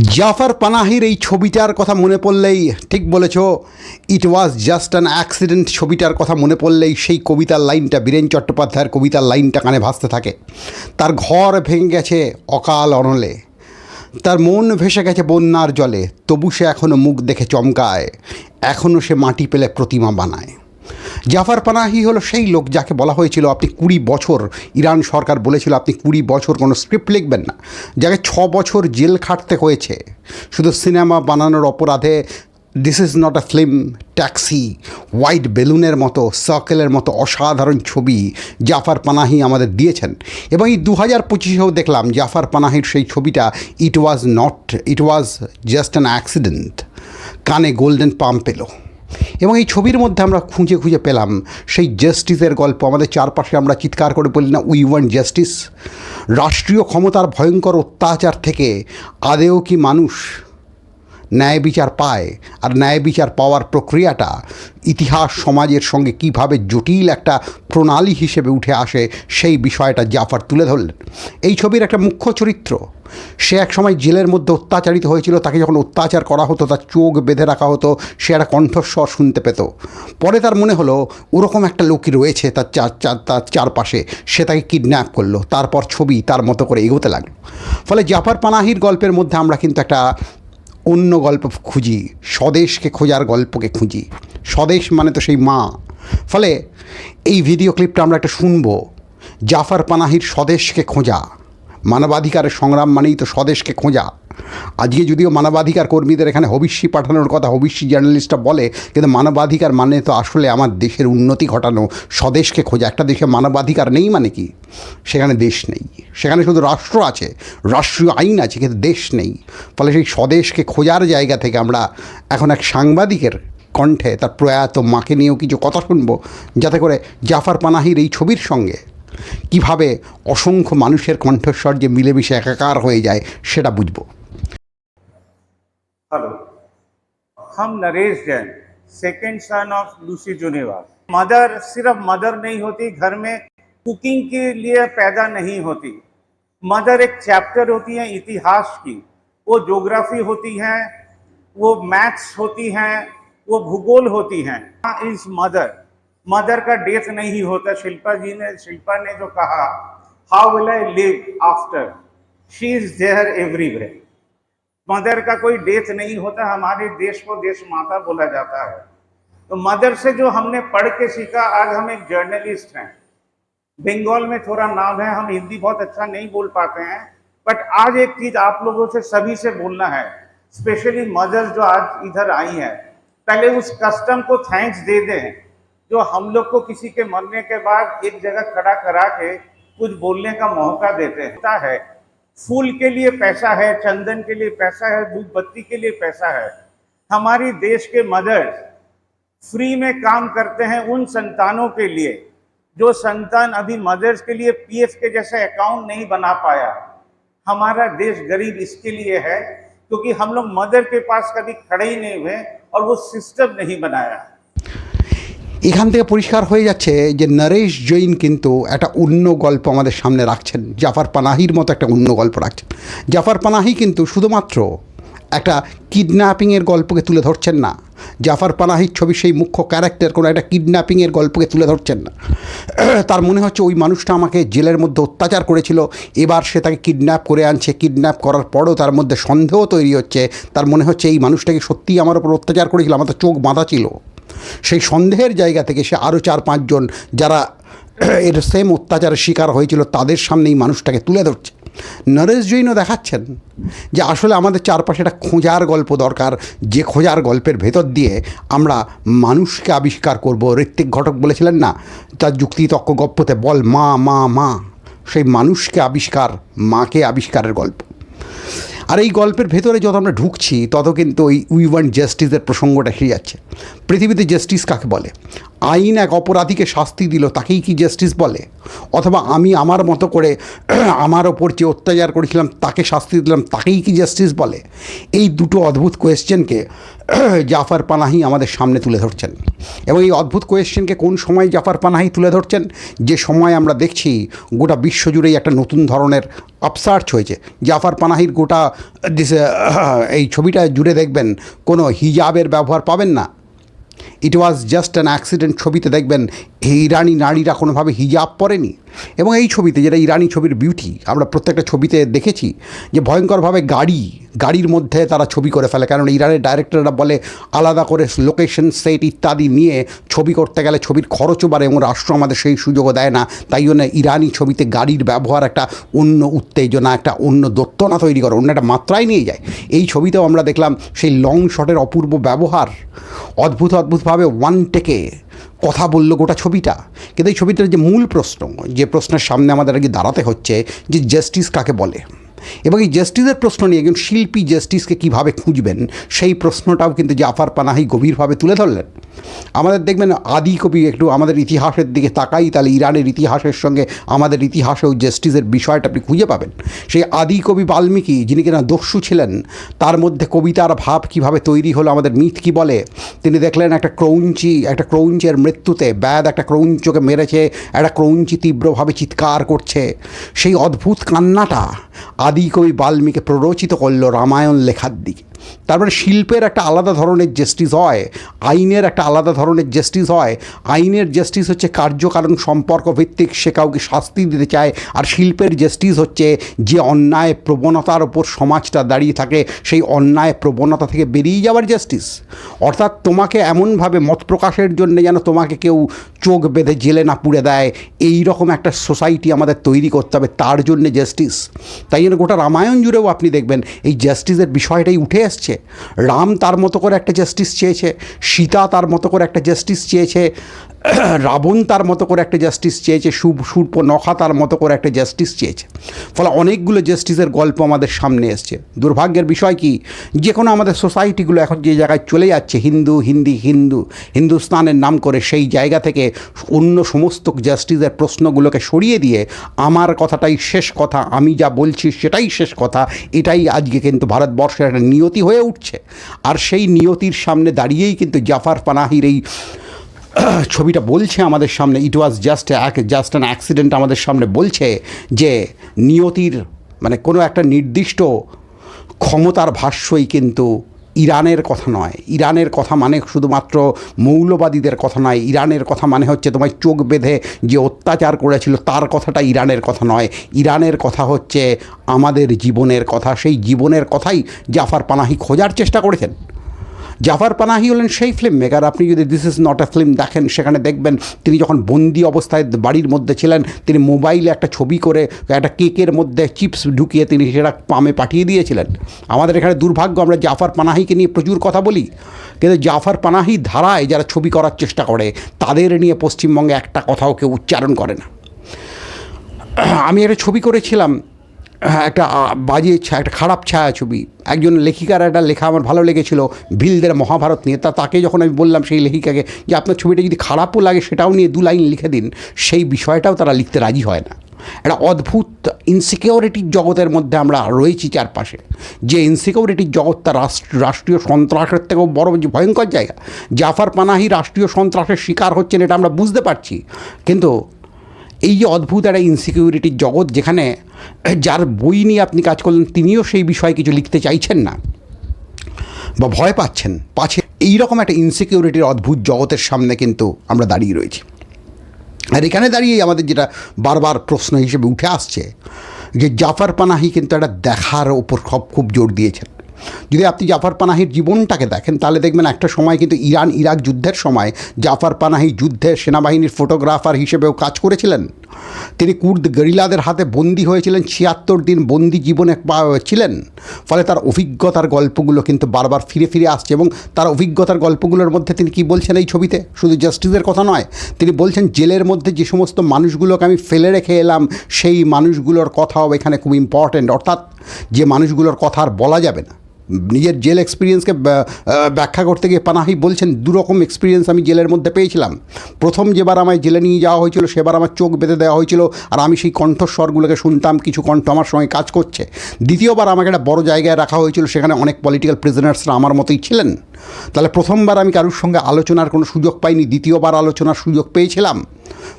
জাফর পানাহির এই ছবিটার কথা মনে পড়লেই, ঠিক বলেছ it was just an accident ছবিটার কথা মনে পড়লেই সেই কবিতার লাইনটা, বীরেন চট্টোপাধ্যায়ের কবিতার লাইনটা কানে ভাসতে থাকে। তার ঘর ভেঙে গেছে অকাল অনলে। তার মন ভেসে গেছে বন্যার জলে। তবু সে এখনও মুখ দেখে চমকায়। এখনও সে মাটি পেলে প্রতিমা বানায়। জাফর পানাহি হলো সেই লোক যাকে বলা হয়েছিল, আপনি কুড়ি বছর, ইরান সরকার বলেছিল আপনি কুড়ি বছর কোনো স্ক্রিপ্ট লিখবেন না। যাকে ছ বছর জেল খাটতে হয়েছে। শুধু সিনেমা বানানোর অপরাধে this is not a film taxi white বেলুনের মতো সার্কেলের মতো অসাধারণ ছবি জাফর পানাহি আমাদের দিয়েছেন। এবং এই দু হাজার পঁচিশেও দেখলাম জাফর পানাহির সেই ছবিটা it was not it was just an accident কানে গোল্ডেন পাম্প পেল। এবং এই ছবির মধ্যে আমরা খুঁজে খুঁজে পেলাম সেই জাস্টিসের গল্প। আমাদের চারপাশে আমরা চিৎকার করে বলি, না উই ওয়ান্ট জাস্টিস রাষ্ট্রীয় ক্ষমতার ভয়ঙ্কর অত্যাচার থেকে আদেও কি মানুষ ন্যায় বিচার পায় আর ন্যায় বিচার পাওয়ার প্রক্রিয়াটা ইতিহাস সমাজের সঙ্গে কীভাবে জটিল একটা প্রণালী হিসেবে উঠে আসে সেই বিষয়টা জাফর তুলে ধরলেন। এই ছবির একটা মুখ্য চরিত্র। সে এক সময় জেলের মধ্যে অত্যাচারিত হয়েছিল, তাকে যখন অত্যাচার করা হতো, তার চোখ বেঁধে রাখা হতো, সে একটা কণ্ঠস্বর শুনতে পেত। পরে তার মনে হলো, ওরকম একটা লোকই রয়েছে তার চার চার তার চারপাশে, সে তাকে কিডন্যাপ করল, তারপর ছবি তার মতো করে এগোতে লাগল। ফলে জাফর পানাহির গল্পের মধ্যে আমরা কিন্তু একটা অন্য গল্প খুঁজি, স্বদেশকে খোঁজার গল্পকে খুঁজি। স্বদেশ মানে তো সেই মা। ফলে এই ভিডিও ক্লিপটা আমরা একটা শুনব। জাফর পানাহির স্বদেশকে খোঁজা। মানবাধিকারের সংগ্রাম মানেই তো স্বদেশকে খোঁজা। আজকে যদিও মানবাধিকার কর্মীদের এখানে হবিষ্যি পাঠানোর কথা হবিষ্যি জার্নালিস্টরা বলে, কিন্তু মানবাধিকার মানে তো আসলে আমার দেশের উন্নতি ঘটানো, স্বদেশকে খোঁজা। একটা দেশে মানবাধিকার নেই মানে কি? সেখানে দেশ নেই। সেখানে শুধু রাষ্ট্র আছে, রাষ্ট্রীয় আইন আছে, কিন্তু দেশ নেই। ফলে সেই স্বদেশকে খোঁজার জায়গা থেকে আমরা এখন এক সাংবাদিকের কণ্ঠে তার প্রয়াত মাকে নিয়েও কিছু কথা শুনব, যাতে করে জাফর পানাহির এই ছবির সঙ্গে কীভাবে অসংখ্য মানুষের কণ্ঠস্বর যে মিলেমিশে একাকার হয়ে যায়, সেটা বুঝব। हेलो। हम Naresh Jain second son of Lucy जुनेवार mother सिर्फ़ मदर नहीं होती, घर में कुकिंग के लिए पैदा नहीं होती। मदर एक चैप्टर होती है इतिहास की। वो ज्योग्राफी होती है, वो मैथ्स होती हैं, वो भूगोल होती हैं। इज़ मदर मदर का डेथ नहीं होता। शिल्पा जी ने, शिल्पा ने जो कहा how will I live after she is there everywhere mother का कोई डेथ नहीं होता, हमारे देश को देश माता बोला जाता है। तो मदर से जो हमने पढ़ के सीखा, आज हम एक जर्नलिस्ट हैं। बंगाल में थोड़ा नाम है, हम हिंदी बहुत अच्छा नहीं बोल पाते हैं बट आज एक चीज़ आप लोगों से सभी से बोलना है स्पेशली मदर्स जो आज इधर आई हैं, पहले उस कस्टम को थैंक्स दे दें, जो हम लोग को किसी के मरने के बाद एक जगह खड़ा करा के कुछ बोलने का मौका देते हैं है। फूल के लिए पैसा है, चंदन के लिए पैसा है धूप बत्ती के लिए पैसा है। हमारी देश के मदर्स फ्री में काम करते हैं उन संतानों के लिए, जो संतान अभी मदर्स के लिए पीएफ के जैसा अकाउंट नहीं बना पाया। हमारा देश गरीब इसके लिए है, क्योंकि हम लोग मदर के पास कभी खड़े ही नहीं हुए और वो सिस्टम नहीं बनाया। এখান থেকে পরিষ্কার হয়ে যাচ্ছে যে নরেশ জৈন কিন্তু একটা অন্য গল্প আমাদের সামনে রাখছেন। জাফর পানাহির মতো একটা অন্য গল্প রাখছেন। জাফর পানাহি কিন্তু শুধুমাত্র একটা কিডন্যাপিংয়ের গল্পকে তুলে ধরছেন না। জাফর পানাহির ছবি সেই মুখ্য ক্যারেক্টার কোনো একটা কিডন্যাপিংয়ের গল্পকে তুলে ধরছেন না। তার মনে হচ্ছে ওই মানুষটা আমাকে জেলের মধ্যে অত্যাচার করেছিল। এবার সে তাকে কিডন্যাপ করে আনছে। কিডন্যাপ করার পরও তার মধ্যে সন্দেহ তৈরি হচ্ছে। তার মনে হচ্ছে এই মানুষটাকে সত্যিই আমার ওপর অত্যাচার করেছিল। আমার তো চোখ বাঁধা ছিল। সেই সন্দেহের জায়গা থেকে সে আরও চার পাঁচজন যারা এর সেম অত্যাচারের শিকার হয়েছিল, তাদের সামনে এই মানুষটাকে তুলে ধরছে। নরেশ জৈনও দেখাচ্ছেন যে আসলে আমাদের চারপাশে একটা খোঁজার গল্প দরকার। যে খোঁজার গল্পের ভেতর দিয়ে আমরা মানুষকে আবিষ্কার করব। ঋত্বিক ঘটক বলেছিলেন না, তার যুক্তি তক্ক গপ্পতে বল মা মা মা। সেই মানুষকে আবিষ্কার, মাকে আবিষ্কারের গল্প। আর এই গল্পের ভেতরে যত আমরা ঢুকছি, তত কিন্তু ওই উই ওয়ান্ট জাস্টিসের প্রসঙ্গটা এসে যাচ্ছে। পৃথিবীতে জাস্টিস কাকে বলে? আইন এক অপরাধীকে শাস্তি দিল, তাকেই কি জাস্টিস বলে? অথবা আমি আমার মতো করে আমার ওপর যে অত্যাচার করেছিলাম, তাকে শাস্তি দিলাম, তাকেই কি জাস্টিস বলে? এই দুটো অদ্ভুত কোয়েশ্চেনকে জাফর পানাহি আমাদের সামনে তুলে ধরছেন। এবং এই অদ্ভুত কোয়েশ্চেনকে কোন সময় জাফর পানাহি তুলে ধরছেন? যে সময় আমরা দেখছি গোটা বিশ্বজুড়েই একটা নতুন ধরনের আপসার্চ হয়েছে। জাফর পানাহির গোটা এই ছবিটা জুড়ে দেখবেন, কোনো হিজাবের ব্যবহার পাবেন না। It was just an accident ছবিতে দেখবেন, এই ইরানি নারীরা কোনোভাবে হিজাব পরেনি। এবং এই ছবিতে যেটা ইরানি ছবির বিউটি আমরা প্রত্যেকটা ছবিতে দেখেছি যে ভয়ঙ্করভাবে গাড়ি, গাড়ির মধ্যে তারা ছবি করে ফেলে। কারণ ইরানের ডাইরেক্টররা বলে, আলাদা করে লোকেশন সেট ইত্যাদি নিয়ে ছবি করতে গেলে ছবির খরচও বাড়ে এবং রাষ্ট্র আমাদের সেই সুযোগও দেয় না। তাই জন্য ইরানি ছবিতে গাড়ির ব্যবহার একটা অন্য উত্তেজনা, একটা অন্য দত্তনা তৈরি করে, অন্য একটা মাত্রায় নিয়ে যায়। এই ছবিতেও আমরা দেখলাম সেই লং শটের অপূর্ব ব্যবহার। অদ্ভুত, অদ্ভুতভাবে ওয়ান টেকে কথা বলল গোটা ছবিটা। কিন্তু এই ছবিটার যে মূল প্রশ্ন, যে প্রশ্নের সামনে আমাদের আর কি দাঁড়াতে হচ্ছে, যে জাস্টিস কাকে বলে? এবং এই জাস্টিসের প্রশ্ন নিয়ে একজন শিল্পী জাস্টিসকে কীভাবে খুঁজবেন, সেই প্রশ্নটাও কিন্তু জাফর পানাহি গভীরভাবে তুলে ধরলেন। আমাদের দেখবেন আদি কবি একটু আমাদের ইতিহাসের দিকে তাকাই, তাহলে ইরানের ইতিহাসের সঙ্গে আমাদের ইতিহাসেও জাস্টিসের বিষয়টা আপনি খুঁজে পাবেন। সেই আদি কবি বাল্মীকি, যিনি কিনা দস্যু ছিলেন, তার মধ্যে কবিতার ভাব কীভাবে তৈরি হলো, আমাদের মিথ কি বলে? তিনি দেখলেন একটা ক্রৌঞ্চি, একটা ক্রৌঞ্চের মৃত্যুতে ব্যাদ একটা ক্রৌঞ্চকে মেরেছে, একটা ক্রৌঞ্চি তীব্রভাবে চিৎকার করছে। সেই অদ্ভুত কান্নাটা আদি কবি বাল্মীকে প্ররোচিত করল রামায়ণ লেখার দিকে। তারপরে শিল্পের একটা আলাদা ধরনের জাস্টিস হয়, আইনের একটা আলাদা ধরনের জাস্টিস হয়, আইনের জাস্টিস হচ্ছে কার্যকারণ সম্পর্ক ভিত্তিক সে কাউকে শাস্তি দিতে চায়, আর শিল্পের জাস্টিস হচ্ছে যে অন্যায় প্রবণতার ওপর সমাজটা দাঁড়িয়ে থাকে, সেই অন্যায় প্রবণতা থেকে বেরিয়ে যাওয়ার জাস্টিস অর্থাৎ তোমাকে এমনভাবে মত প্রকাশের জন্য যেন তোমাকে কেউ চোখ বেঁধে জেলে না পুড়ে দেয় এই রকম একটা সোসাইটি আমাদের তৈরি করতে হবে, তার জন্যে জাস্টিস তাই জন্য গোটা রামায়ণ জুড়েও আপনি দেখবেন, এই জাস্টিসের বিষয়টাই উঠে আসছে রাম তার মতো করে একটা জাস্টিস চেয়েছে, সীতা তার মতো করে একটা জাস্টিস চেয়েছে, রাবণ তার মতো করে একটা জাস্টিস চেয়েছে সুব সূর্প, নখা তার মতো করে একটা জাস্টিস চেয়েছে। ফলে অনেকগুলো জাস্টিসের গল্প আমাদের সামনে এসছে। দুর্ভাগ্যের বিষয় কি? যে কোনো আমাদের সোসাইটিগুলো এখন যে জায়গায় চলে যাচ্ছে, হিন্দু, হিন্দি, হিন্দু, হিন্দুস্তানের নাম করে সেই জায়গা থেকে অন্য সমস্ত জাস্টিসের প্রশ্নগুলোকে সরিয়ে দিয়ে আমার কথাটাই শেষ কথা, আমি যা বলছি সেটাই শেষ কথা, এটাই আজকে কিন্তু ভারতবর্ষের একটা নিয়তি হয়ে উঠছে। আর সেই নিয়তির সামনে দাঁড়িয়েই কিন্তু জাফার পানাহির এই ছবিটা বলছে আমাদের সামনে। It was just just an accident আমাদের সামনে বলছে যে নিয়তির মানে কোনো একটা নির্দিষ্ট ক্ষমতার ভাষ্যই কিন্তু ইরানের কথা নয়। ইরানের কথা মানে শুধুমাত্র মৌলবাদীদের কথা নয়। ইরানের কথা মানে হচ্ছে তোমার চোখ বেঁধে যে অত্যাচার করেছিল, তার কথাটা ইরানের কথা নয়। ইরানের কথা হচ্ছে আমাদের জীবনের কথা। সেই জীবনের কথাই জাফার পানাহি খোঁজার চেষ্টা করেছেন। জাফর পানাহি হলেন সেই ফিল্ম মেকার আপনি যদি this is not a film দেখেন, সেখানে দেখবেন তিনি যখন বন্দি অবস্থায় বাড়ির মধ্যে ছিলেন, তিনি মোবাইলে একটা ছবি করে, একটা কেকের মধ্যে চিপস ঢুকিয়ে তিনি সেটা পামে পাঠিয়ে দিয়েছিলেন। আমাদের এখানে দুর্ভাগ্য, আমরা জাফর পানাহিকে নিয়ে প্রচুর কথা বলি। কিন্তু জাফার পানাহি ধারায় যারা ছবি করার চেষ্টা করে, তাদের নিয়ে পশ্চিমবঙ্গে একটা কথাও কেউ উচ্চারণ করে না। আমি একটা ছবি করেছিলাম একটা আ, বাজে একটা খারাপ ছায়াছবি। একজন লেখিকার একটা লেখা আমার ভালো লেগেছিল ভিলদের মহাভারত নিয়ে। তা তাকে যখন আমি বললাম সেই লেখিকাকে যে আপনার ছবিটা যদি খারাপও লাগে সেটাও নিয়ে দু লাইন লিখে দিন সেই বিষয়টাও তারা লিখতে রাজি হয় না। একটা অদ্ভুত ইনসিকিউরিটির জগতের মধ্যে আমরা রয়েছি চারপাশে। যে ইনসিকিউরিটির জগৎটা রাষ্ট্র রাষ্ট্রীয় সন্ত্রাসের থেকেও বড় যে ভয়ঙ্কর জায়গা। জাফার পানাহি রাষ্ট্রীয় সন্ত্রাসের শিকার হচ্ছেন এটা আমরা বুঝতে পারছি। কিন্তু এই যে অদ্ভুত একটা ইনসিকিউরিটির জগৎ যেখানে যার বই নিয়ে আপনি কাজ করলেন, তিনিও সেই বিষয়ে কিছু লিখতে চাইছেন না বা ভয় পাচ্ছেন, পাচ্ছে। এইরকম একটা ইনসিকিউরিটির অদ্ভুত জগতের সামনে কিন্তু আমরা দাঁড়িয়ে রয়েছি। আর এখানে দাঁড়িয়েই আমাদের যেটা বারবার প্রশ্ন হিসেবে উঠে আসছে যে জাফর পানাহি কিন্তু একটা দেখার ওপর খুব জোর দিয়েছেন। যদি আপনি জাফর পানাহির জীবনটাকে দেখেন, তাহলে দেখবেন একটা সময় কিন্তু ইরান ইরাক যুদ্ধের সময় জাফর পানাহি যুদ্ধের সেনাবাহিনীর ফটোগ্রাফার হিসেবেও কাজ করেছিলেন। তিনি কুর্দ গরিলাদের হাতে বন্দি হয়েছিলেন, ছিয়াত্তর দিন বন্দি জীবনে ছিলেন। ফলে তার অভিজ্ঞতার গল্পগুলো কিন্তু বারবার ফিরে ফিরে আসছে এবং তার অভিজ্ঞতার গল্পগুলোর মধ্যে তিনি কি বলছেন এই ছবিতে? শুধু জাস্টিসের কথা নয়, তিনি বলছেন, জেলের মধ্যে যে সমস্ত মানুষগুলোকে আমি ফেলে রেখে এলাম, সেই মানুষগুলোর কথাও এখানে খুব ইম্পর্ট্যান্ট অর্থাৎ যে মানুষগুলোর কথা আর বলা যাবে না। নিজের জেল এক্সপিরিয়েন্সকে ব্যাখ্যা করতে গিয়ে পানাহি বলছেন, দুরকম এক্সপিরিয়েন্স আমি জেলের মধ্যে পেয়েছিলাম। প্রথম যেবার আমায় জেলে নিয়ে যাওয়া হয়েছিল, সেবার আমার চোখ বেঁধে দেওয়া হয়েছিল, আর আমি সেই কণ্ঠস্বরগুলোকে শুনতাম কিছু কণ্ঠ আমার সঙ্গে কাজ করছে। দ্বিতীয়বার আমাকে একটা বড় জায়গায় রাখা হয়েছিল, সেখানে অনেক পলিটিক্যাল প্রিজনার্সরা আমার মতোই ছিলেন। তাহলে প্রথমবার আমি কারোর সঙ্গে আলোচনার কোনো সুযোগ পাইনি, দ্বিতীয়বার আলোচনার সুযোগ পেয়েছিলাম।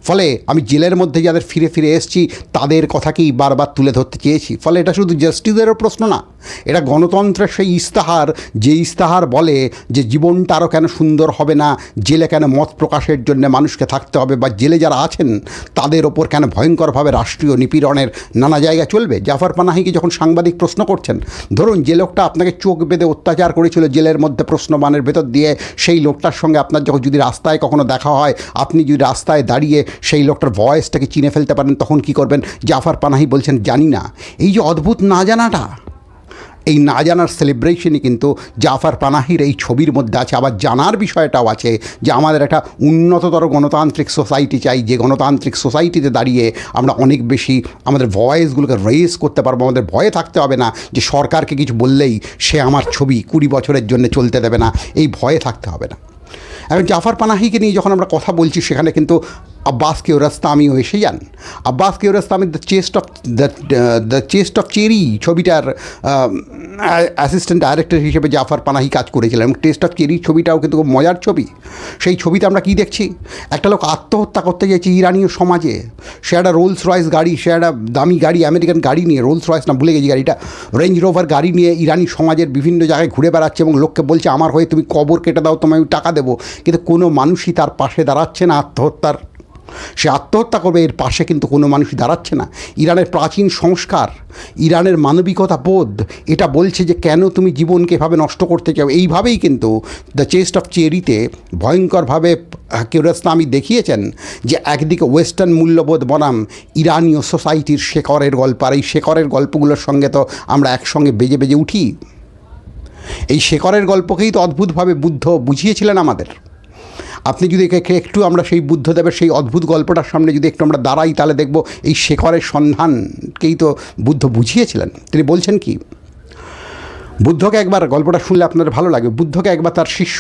ফলে আমি জেলের মধ্যে যাদের ফিরে ফিরে এসেছি, তাদের কথাকেই বারবার তুলে ধরতে চেয়েছি। ফলে এটা শুধু জাস্টিসেরও প্রশ্ন না, এটা গণতন্ত্রের সেই ইস্তাহার, যে ইস্তাহার বলে যে জীবনটা আরও কেন সুন্দর হবে না, জেলে কেন মত প্রকাশের জন্য মানুষকে থাকতে হবে বা জেলে যারা আছেন, তাদের ওপর কেন ভয়ঙ্করভাবে রাষ্ট্রীয় নিপীড়নের নানা জায়গা চলবে? জাফর পানাহিকে যখন সাংবাদিক প্রশ্ন করছেন, ধরুন যে লোকটা আপনাকে চোখ বেঁধে অত্যাচার করেছিল জেলের মধ্যে প্রশ্নবানের ভেতর দিয়ে, সেই লোকটার সঙ্গে আপনার যখন যদি রাস্তায় কখনো দেখা হয়, আপনি যদি রাস্তায় দাঁড়িয়ে সেই লোকটার ভয়েসটাকে চিনে ফেলতে পারেন, তখন কি করবেন? জাফর পানাহি বলছেন, জানি না। এই যে অদ্ভুত না জানাটা, এই না জানার সেলিব্রেশনই কিন্তু জাফর পানাহির এই ছবির মধ্যে আছে। আবার জানার বিষয়টাও আছে যে আমাদের একটা উন্নততর গণতান্ত্রিক সোসাইটি চাই। যে গণতান্ত্রিক সোসাইটিতে দাঁড়িয়ে আমরা অনেক বেশি আমাদের ভয়েসগুলোকে রেজ করতে পারব। আমাদের ভয়ে থাকতে হবে না যে সরকারকে কিছু বললেই সে আমার ছবি কুড়ি বছরের জন্য চলতে দেবে না। এই ভয়ে থাকতে হবে না। এখন জাফর পানাহিকে নিয়ে যখন আমরা কথা বলছি সেখানে কিন্তু আব্বাস কেওরাস্তামিও এসে যান Abbas Kiarostami the chest of the the chest of cherry ছবিটার অ্যাসিস্ট্যান্ট ডাইরেক্টর হিসেবে জাফর পানাহি কাজ করেছিলেন এবং টেস্ট অফ চেরি ছবিটাও কিন্তু খুব মজার ছবি। সেই ছবিতে আমরা কী দেখছি? একটা লোক আত্মহত্যা করতে চাইছে ইরানীয় সমাজে। সে একটা রোলস রয়েস গাড়ি, সে একটা দামি গাড়ি আমেরিকান গাড়ি নিয়ে রোলস রয়েস না, ভুলে গেছি গাড়িটা রেঞ্জ রোভার গাড়ি নিয়ে ইরানি সমাজের বিভিন্ন জায়গায় ঘুরে বেড়াচ্ছে এবং লোককে বলছে, আমার হয়ে তুমি কবর কেটে দাও, তোমায় আমি টাকা দেবো। কিন্তু কোনো মানুষই তার পাশে দাঁড়াচ্ছে না আত্মহত্যার সে আত্মহত্যা করবে, এর পাশে কিন্তু কোনো মানুষ দাঁড়াচ্ছে না। ইরানের প্রাচীন সংস্কার, ইরানের মানবিকতা বোধ, এটা বলছে যে কেন তুমি জীবনকে এভাবে নষ্ট করতে চাও? এইভাবেই কিন্তু দ্য চেস্ট অফ চেরিতে ভয়ঙ্করভাবে কিউরাস্তামি দেখিয়েছেন যে একদিকে ওয়েস্টার্ন মূল্যবোধ বনাম ইরানীয় সোসাইটির শেকরের গল্প, আর এই শেকরের গল্পগুলোর সঙ্গে তো আমরা একসঙ্গে বেজে বেজে উঠি। এই শেকরের গল্পকেই তো অদ্ভুতভাবে বুদ্ধ বুঝিয়েছিলেন আমাদের। আপনি যদি একে একে একটু আমরা সেই বুদ্ধদেবের সেই অদ্ভুত গল্পটার সামনে যদি একটু আমরা দাঁড়াই, তাহলে দেখব এই শেখরের সন্ধানকেই তো বুদ্ধ বুঝিয়েছিলেন। তিনি বলছেন কি, বুদ্ধকে একবার, গল্পটা শুনলে আপনাদের ভালো লাগে, বুদ্ধকে একবার তার শিষ্য,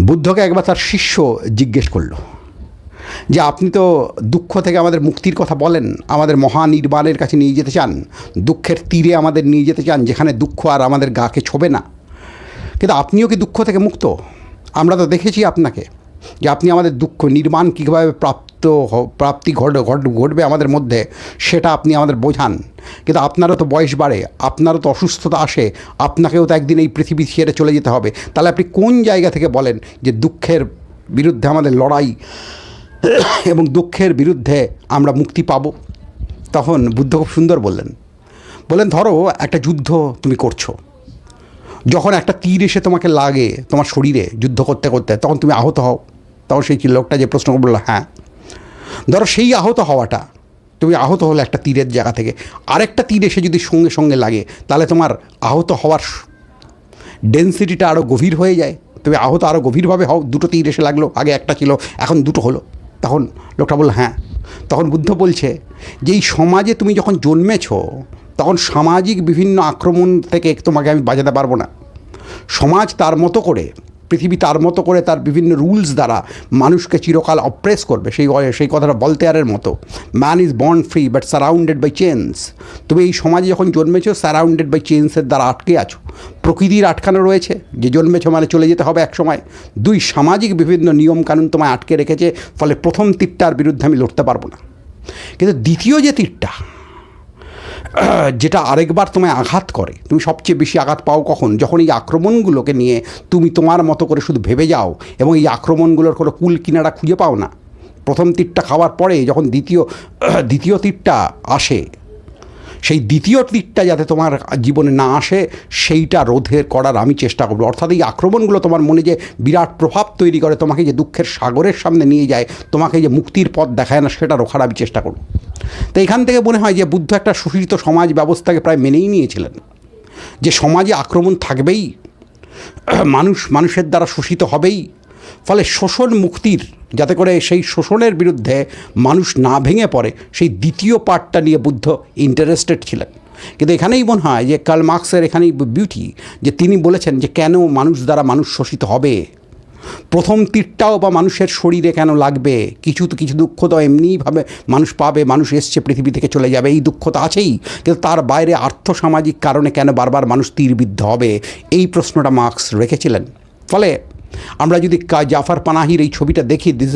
বুদ্ধকে একবার তার শিষ্য জিজ্ঞেস করল যে, আপনি তো দুঃখ থেকে আমাদের মুক্তির কথা বলেন, আমাদের মহানির্বাণের কাছে নিয়ে যেতে চান, দুঃখের তীরে আমাদের নিয়ে যেতে চান, যেখানে দুঃখ আর আমাদের গাকে ছোবে না। কিন্তু আপনিও কি দুঃখ থেকে মুক্ত? আমরা তো দেখেছি আপনাকে যে আপনি আমাদের দুঃখ নির্মাণ কীভাবে প্রাপ্ত প্রাপ্তি ঘট, ঘট- ঘটবে আমাদের মধ্যে, সেটা আপনি আমাদের বোঝান। কিন্তু আপনারও তো বয়স বাড়ে, আপনারও তো অসুস্থতা আসে, আপনাকেও তো একদিন এই পৃথিবী ছেড়ে চলে যেতে হবে। তাহলে আপনি কোন জায়গা থেকে বলেন যে দুঃখের বিরুদ্ধে আমাদের লড়াই এবং দুঃখের বিরুদ্ধে আমরা মুক্তি পাব? তখন বুদ্ধ খুব সুন্দর বললেন। বললেন, ধরো একটা যুদ্ধ তুমি করছ। যখন একটা তীর এসে তোমাকে লাগে তোমার শরীরে যুদ্ধ করতে করতে, তখন তুমি আহত হও। তখন সেই লোকটা যে প্রশ্ন বলল হ্যাঁ। ধরো সেই আহত হওয়াটা, তুমি আহত হলে একটা তীরের জায়গা থেকে। আরেকটা তীর এসে যদি সঙ্গে সঙ্গে লাগে, তাহলে তোমার আহত হওয়ার ডেন্সিটিটা আরও গভীর হয়ে যায়। তুমি আহত আরও গভীরভাবে হও। দুটো তীর এসে লাগল, আগে একটা ছিল, এখন দুটো হলো। তখন লোকটা বলল হ্যাঁ। তখন বুদ্ধ বলছে যে, এই সমাজে তুমি যখন জন্মেছো তখন সামাজিক বিভিন্ন আক্রমণ থেকে তোমাকে আমি বাজাতে পারব না। সমাজ তার মতো করে, পৃথিবী তার মতো করে তার বিভিন্ন রুলস দ্বারা মানুষকে চিরকাল অপ্রেস করবে। সেই সেই কথাটা বলতেয়ারের মতো। Man is born free but surrounded by chains তুমি এই সমাজে যখন জন্মেছো সারাউন্ডেড বাই চেন্সের দ্বারা আটকে আছো। প্রকৃতির আটকানো রয়েছে। যে জন্মেছো মানে চলে যেতে হবে এক সময় দুই, সামাজিক বিভিন্ন নিয়মকানুন তোমায় আটকে রেখেছে, ফলে প্রথম তীরটার বিরুদ্ধে আমি লড়তে পারব না। কিন্তু দ্বিতীয় যে তীরটা যেটা আরেকবার তোমায় আঘাত করে। তুমি সবচেয়ে বেশি আঘাত পাও কখন? যখন এই আক্রমণগুলোকে নিয়ে তুমি তোমার মতো করে শুধু ভেবে যাও এবং এই আক্রমণগুলোর কোনো কুল কিনারা খুঁজে পাও না। প্রথম তীরটা খাওয়ার পরে যখন দ্বিতীয় দ্বিতীয় তীরটা আসে সেই দ্বিতীয় তীরটা যাতে তোমার জীবনে না আসে, সেইটা রোধের করার আমি চেষ্টা করব। অর্থাৎ এই আক্রমণগুলো তোমার মনে যে বিরাট প্রভাব তৈরি করে, তোমাকে যে দুঃখের সাগরের সামনে নিয়ে যায়, তোমাকে যে মুক্তির পথ দেখায় না, সেটা রোখার আমি চেষ্টা করব। তো এখান থেকে মনে হয় যে বুদ্ধ একটা শোষিত সমাজ ব্যবস্থাকে প্রায় মেনেই নিয়েছিলেন। যে সমাজে আক্রমণ থাকবেই, মানুষ মানুষের দ্বারা শোষিত হবেই ফলে শোষণ মুক্তির, যাতে করে সেই শোষণের বিরুদ্ধে মানুষ না ভেঙে পড়ে, সেই দ্বিতীয় পার্টটা নিয়ে বুদ্ধ ইন্টারেস্টেড ছিলেন। কিন্তু এখানেই মনে হয় যে কার্ল মার্কসের এখানেই বিউটি যে তিনি বলেছেন যে কেন মানুষ দ্বারা মানুষ শোষিত হবে? প্রথম তীরটাও বা মানুষের শরীরে কেন লাগবে? কিছু তো, কিছু দুঃখ তো এমনিভাবে মানুষ পাবে, মানুষ এসছে, পৃথিবী থেকে চলে যাবে, এই দুঃখ তো আছেই। কিন্তু তার বাইরে আর্থসামাজিক কারণে কেন বারবার মানুষ তীরবিদ্ধ হবে? এই প্রশ্নটা মার্কস রেখেছিলেন। ফলে আমরা যদি জাফার পানাহির এই ছবিটা দেখি this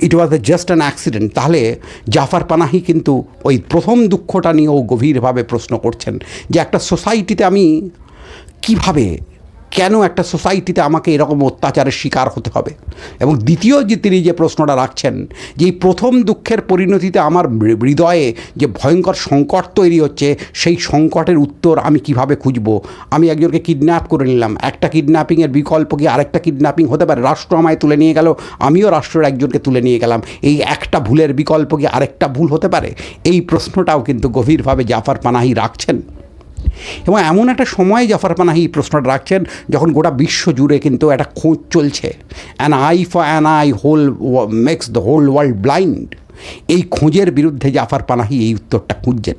it was just an accident তাহলে জাফর পানাহি কিন্তু ওই প্রথম দুঃখটা নিয়েও গভীরভাবে প্রশ্ন করছেন যে একটা সোসাইটিতে আমি কীভাবে কেন একটা সোসাইটিতে আমাকে এরকম অত্যাচারের শিকার হতে হবে? এবং দ্বিতীয় যে তিনি যে প্রশ্নটা রাখছেন, যে এই প্রথম দুঃখের পরিণতিতে আমার হৃদয়ে যে ভয়ঙ্কর সংকট তৈরি হচ্ছে, সেই সংকটের উত্তর আমি কীভাবে খুঁজব? আমি একজনকে কিডন্যাপ করে নিলাম। একটা কিডন্যাপিংয়ের বিকল্প কি আরেকটা কিডন্যাপিং হতে পারে? রাষ্ট্র আমায় তুলে নিয়ে গেল, আমিও রাষ্ট্রের একজনকে তুলে নিয়ে গেলাম। এই একটা ভুলের বিকল্প কি আরেকটা ভুল হতে পারে? এই প্রশ্নটাও কিন্তু গভীরভাবে জাফর পানাহি রাখছেন। এবং এমন একটা সময় জাফর পানাহি এই প্রশ্নটা রাখছেন যখন গোটা বিশ্ব জুড়ে কিন্তু একটা খোঁজ চলছে। An eye for an eye whole makes the whole world blind এই খোঁজের বিরুদ্ধে জাফর পানাহি এই উত্তরটা খুঁজছেন।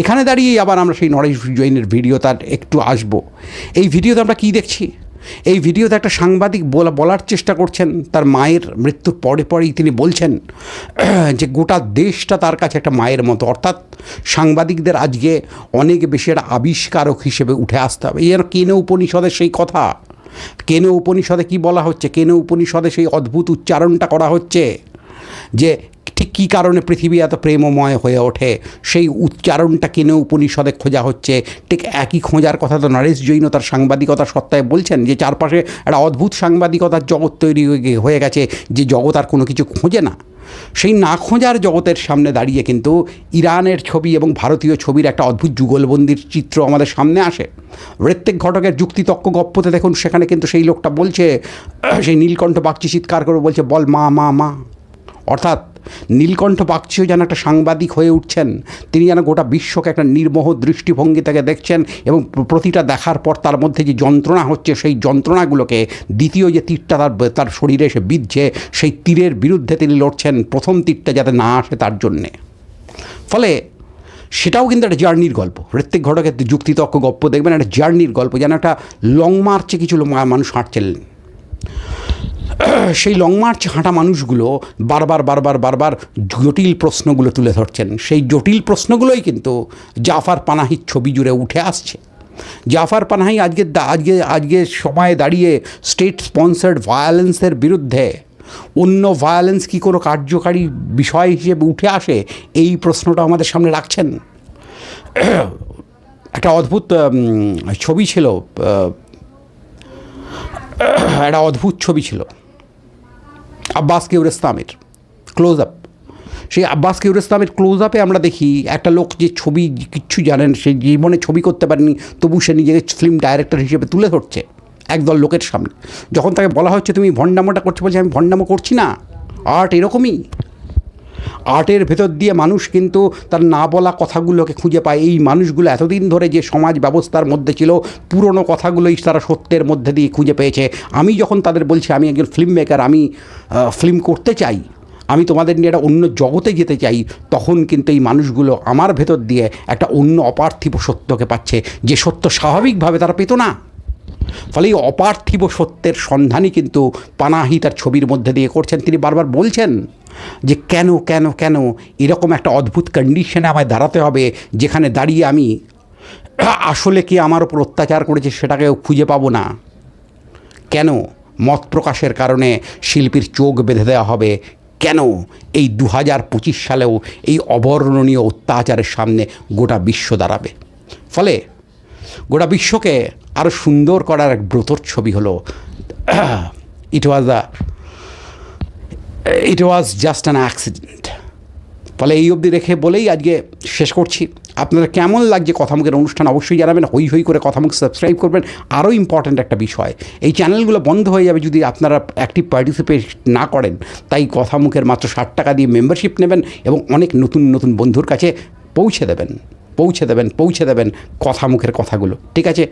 এখানে দাঁড়িয়েই আবার আমরা সেই নরেশ জৈনের ভিডিও তার একটু আসব। এই ভিডিওতে আমরা কী দেখছি? এই ভিডিওতে একটা সাংবাদিক বলা, বলার চেষ্টা করছেন, তার মায়ের মৃত্যুর পরে পরেই তিনি বলছেন, যে গোটা দেশটা তার কাছে একটা মায়ের মতো। অর্থাৎ সাংবাদিকদের আজকে অনেক বেশি একটা আবিষ্কারক হিসেবে উঠে আসতে হবে। এই যেন কেনে উপনিষদের সেই কথা? কেন উপনিষদে কি বলা হচ্ছে? কেন উপনিষদে সেই অদ্ভুত উচ্চারণটা করা হচ্ছে? যে কী কারণে পৃথিবী এত প্রেমময় হয়ে ওঠে? সেই উচ্চারণটা কিনে উপনিষদে খোঁজা হচ্ছে? ঠিক একই খোঁজার কথা তো নরেশ জৈন তার সাংবাদিকতা সত্তায় বলছেন যে চারপাশে একটা অদ্ভুত সাংবাদিকতার জগৎ তৈরি হয়ে গেছে যে জগৎ আর কোনো কিছু খোঁজে না। সেই না খোঁজার জগতের সামনে দাঁড়িয়ে কিন্তু ইরানের ছবি এবং ভারতীয় ছবির একটা অদ্ভুত যুগলবন্দির চিত্র আমাদের সামনে আসে। ঋত্বিক ঘটকের যুক্তিতক্ক গপ্পতে দেখুন, সেখানে কিন্তু সেই লোকটা বলছে, সেই নীলকণ্ঠ বাগচি চিৎকার করে বলছে, বল মা মা মা। অর্থাৎ নীলকণ্ঠ বাগচিও যেন একটা সাংবাদিক হয়ে উঠছেন। তিনি যেন গোটা বিশ্বকে একটা নির্মোহ দৃষ্টিভঙ্গি থেকে দেখছেন এবং প্রতিটা দেখার পর তার মধ্যে যে যন্ত্রণা হচ্ছে, সেই যন্ত্রণাগুলোকে দ্বিতীয় যে তীরটা তার তার শরীরে এসে বিঁধছে, সেই তীরের বিরুদ্ধে তিনি লড়ছেন প্রথম তীরটা যাতে না আসে তার জন্যে। ফলে সেটাও কিন্তু একটা জার্নির গল্প। ঋত্বিক ঘটকের যুক্তিতক্ক গল্প দেখবেন, একটা জার্নির গল্প, যেন একটা লং মার্চে কিছু মানুষ হাঁটছিলেন। সেই লং মার্চ হাঁটা মানুষগুলো বারবার বারবার বারবার জটিল প্রশ্নগুলো তুলে ধরছেন। সেই জটিল প্রশ্নগুলোই কিন্তু জাফার পানাহির ছবি জুড়ে উঠে আসছে। জাফার পানাহি আজকে আজকে আজকে সময়ে দাঁড়িয়ে স্টেট স্পন্সার্ড ভায়োলেন্সের বিরুদ্ধে অন্য ভায়োলেন্স কি কোনো কার্যকারী বিষয় হিসেবে উঠে আসে, এই প্রশ্নটা আমাদের সামনে রাখছেন। একটা অদ্ভুত ছবি ছিল একটা অদ্ভুত ছবি ছিল। আব্বাস কিউরেস্তামের ক্লোজ আপ সেই আব্বাস কিউরেস্তামের ক্লোজ আপে আমরা দেখি, একটা লোক যে ছবি কিচ্ছু জানেন, সে জীবনে ছবি করতে পারেনি, তবু সে নিজেকে ফিল্ম ডাইরেক্টর হিসেবে তুলে ধরছে একদল লোকের সামনে। যখন তাকে বলা হচ্ছে, তুমি ভণ্ডামোটা করছ বলছে, আমি ভণ্ডামো করছি না। আর্ট এরকমই। আর্টের ভেতর দিয়ে মানুষ কিন্তু তার না বলা কথাগুলোকে খুঁজে পায়। এই মানুষগুলো এতদিন ধরে যে সমাজ ব্যবস্থার মধ্যে ছিল, পুরনো কথাগুলোই তারা সত্যের মধ্যে দিয়ে খুঁজে পেয়েছে। আমি যখন তাদের বলছি, আমি একজন ফিল্ম মেকার আমি ফিল্ম করতে চাই, আমি তোমাদের নিয়ে একটা অন্য জগতে যেতে চাই, তখন কিন্তু এই মানুষগুলো আমার ভেতর দিয়ে একটা অন্য অপার্থিব সত্যকে পাচ্ছে, যে সত্য স্বাভাবিকভাবে তারা পেত না। ফলে এই অপার্থিব সত্যের সন্ধানই কিন্তু পানাহি তার ছবির মধ্যে দিয়ে করছেন। তিনি বারবার বলছেন যে কেন কেন কেন এরকম একটা অদ্ভুত কন্ডিশনে আমায় দাঁড়াতে হবে, যেখানে দাঁড়িয়ে আমি আসলে কি আমার ওপর অত্যাচার করেছে সেটাকেও খুঁজে পাবো না। কেন মত প্রকাশের কারণে শিল্পীর চোখ বেঁধে দেওয়া হবে? কেন এই দু হাজার পঁচিশ সালেও এই অবর্ণনীয় অত্যাচারের সামনে গোটা বিশ্ব দাঁড়াবে? ফলে গোটা বিশ্বকে আরও সুন্দর করার এক ব্রতর ছবি হলো। It was the it was just an accident ফলে এই অবধি রেখে বলেই আজকে শেষ করছি। আপনারা কেমন লাগছে কথামুখের অনুষ্ঠান অবশ্যই জানাবেন, হই হই করে কথামুখ সাবস্ক্রাইব করবেন। আরও ইম্পর্ট্যান্ট একটা বিষয়, এই চ্যানেলগুলো বন্ধ হয়ে যাবে যদি আপনারা অ্যাক্টিভ পার্টিসিপেট না করেন, তাই কথামুখের মাত্র ষাট টাকা দিয়ে মেম্বারশিপ নেবেন এবং অনেক নতুন নতুন বন্ধুর কাছে পৌঁছে দেবেন। পৌঁছে দেবেন পৌঁছে দেবেন কথা মুখের কথাগুলো। ঠিক আছে?